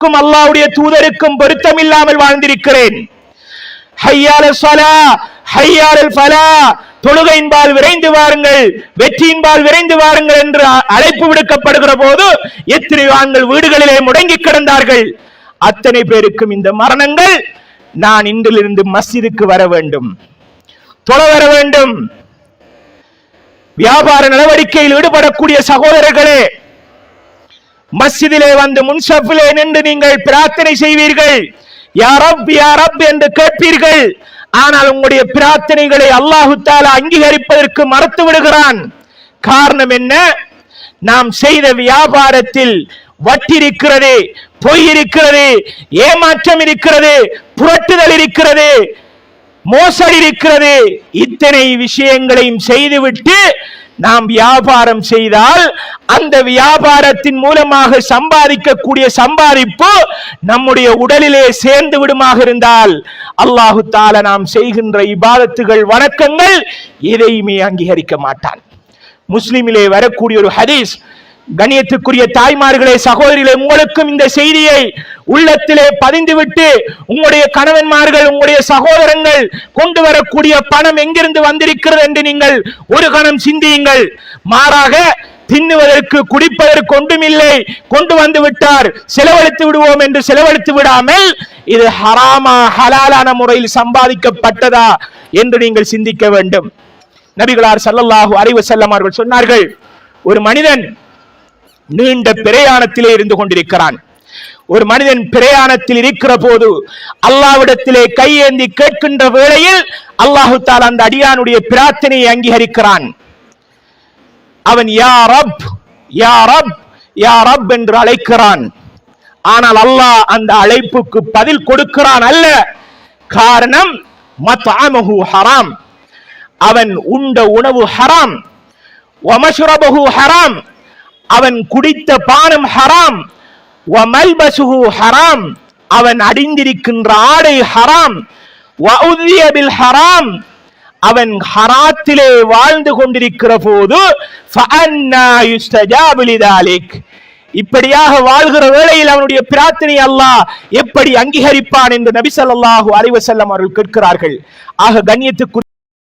எனக்கும் அல்லாவுடைய தூதருக்கும் பொருத்தமில்லாமல் வாழ்ந்திருக்கிறேன். தொழுகையின்பால் விரைந்து வாருங்கள் வெற்றியின்பால் விரைந்து வாருங்கள் என்று அழைப்பு விடுக்கப்படுகிற போது எத்தனை ஆண்கள் வீடுகளிலே முடங்கி கிடந்தார்கள். அத்தனை பேருக்கும் இந்த மரணங்கள் நான் இன்றிலிருந்து மஸ்ஜிதுக்கு வர வேண்டும். தொழ வர வேண்டும். வியாபார நடவடிக்கையில் ஈடுபடக்கூடிய சகோதரர்களே மஸ்ஜிதிலே வந்து முன்சப்பிலே நின்று நீங்கள் பிரார்த்தனை செய்வீர்கள். யாரப் யாரப் என்று கேட்பீர்கள். ஆனால் உங்களுடைய பிரார்த்தனைகளை அல்லாஹு தாலா அங்கீகரிப்பதற்கு மறுத்து விடுகிறான். காரணம் என்ன? நாம் செய்த வியாபாரத்தில் வட்டி இருக்கிறது பொய் இருக்கிறது ஏமாற்றம் இருக்கிறது புரட்டுதல் இருக்கிறது மோசடி இருக்கிறது இத்தனை விஷயங்களையும் செய்துவிட்டு நாம் வியாபாரம் செய்தால் அந்த வியாபாரத்தின் மூலமாக சம்பாதிக்கக்கூடிய சம்பாதிப்பு நம்முடைய உடலிலே சேர்ந்து விடுமாக இருந்தால் அல்லாஹு தால நாம் செய்கின்ற இபாதத்துகள் வணக்கங்கள் எதையுமே அங்கீகரிக்க மாட்டான். முஸ்லிமிலே வரக்கூடிய ஒரு ஹதீஸ் கணியத்துக்குரிய தாய்மார்களே சகோதரிகளே உங்களுக்கும் இந்த செய்தியை உள்ளத்திலே பதிந்துவிட்டு உங்களுடைய கணவன்மார்கள் உங்களுடைய சகோதரங்கள் கொண்டு வரக்கூடிய பணம் எங்கிருந்து வந்திருக்கிறது என்று நீங்கள் ஒரு கணம் சிந்தியுங்கள். மாறாக தின்னுவதற்கு குடிப்பதற்கு ஒன்றுமில்லை கொண்டு வந்து விட்டார் செலவழித்து விடுவோம் என்று செலவழித்து விடாமல் இது ஹராமா ஹலாலான முறையில் சம்பாதிக்கப்பட்டதா என்று நீங்கள் சிந்திக்க வேண்டும். நபிகளார் சல்லல்லாஹு அறிவு செல்லமார்கள் சொன்னார்கள் ஒரு மனிதன் நீண்ட பிரயாணத்திலே இருந்து கொண்டிருக்கிறான். ஒரு மனிதன் பிரயாணத்தில் இருக்கிற போது அல்லாவிடத்திலே கையேந்தி கேட்கின்ற வேளையில் அல்லாஹு தால் அந்த அடியானுடைய பிரார்த்தனையை அங்கீகரிக்கிறான். அவன் யா ரப் யா ரப் யா ரப் என்று அழைக்கிறான். ஆனால் அல்லாஹ் அந்த அழைப்புக்கு பதில் கொடுக்கிறான் அல்ல. காரணம் மத்அமஹு ஹராம். அவன் உண்ட உணவு ஹராம். வமஷ்ரபஹு ஹராம். அவன் குடித்த பானம் ஹராம். வமல்பசுஹு ஹராம். அவன் அடிந்திருக்கின்ற ஆடை ஹராம். வஉதிய ஹராம். அவன் ஹராத்திலே வாழ்ந்து கொண்டிருக்கிற போது இப்படியாக வாழ்கிற வேளையில் அவனுடைய பிரார்த்தனை அல்லாஹ் எப்படி அங்கீகரிப்பான் என்று நபி சல்லாஹூ அலைஹி அவர்கள் கேட்கிறார்கள். ஆக கண்ணியத்துக்கு